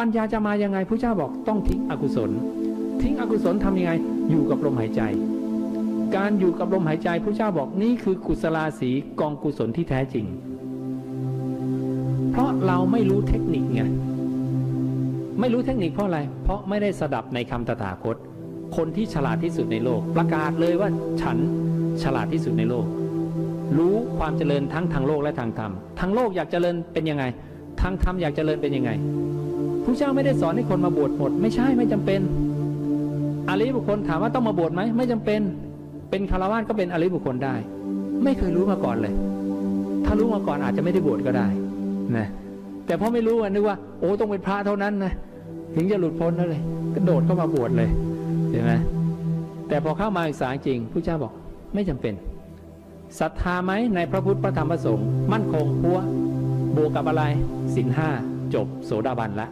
ปัญญาจะมายังไงพระเจ้าบอกต้องทิ้งอกุศล ทิ้งอกุศลทำยังไง อยู่กับลมหายใจ การอยู่กับลมหายใจพระเจ้าบอกนี่คือกุศลาสีกองกุศลที่แท้จริง เพราะเราไม่รู้เทคนิคไงไม่รู้เทคนิคเพราะอะไร เพราะไม่ได้สดับในคำตถาคต คนที่ฉลาดที่สุดในโลก ประกาศเลยว่าฉันฉลาดที่สุดในโลก รู้ความเจริญทั้งทางโลกและทางธรรมทางโลกอยากเจริญเป็นยังไง ทางธรรมอยากเจริญเป็นยังไง ระเจ้าไม่ได้สอนให้คนมาบวชหมด ไม่ใช่ไม่จำเป็นอริยบุคคลถามว่าต้องมาบวชไหมไม่จำเป็น เป็นคารวะก็เป็นอริยบุคคลได้ ไม่เคยรู้มาก่อนเลย ถ้ารู้มาก่อนอาจจะไม่ได้บวชก็ได้นะแต่พอไม่รู้อะนึกว่าโอ้ต้องเป็นพระเท่านั้นนะถึงจะหลุดพ้นนั่นเลยกระโดดเข้ามาบวชเลยเห็นไหมแต่พอเข้ามาศึกษาจริงพระเจ้าบอกไม่จำเป็นศรัทธาไหมในพระพุทธพระธรรมพระสงฆ์มั่นคงพัวบวกกับอะไรสินห้าจบโสดาบันละ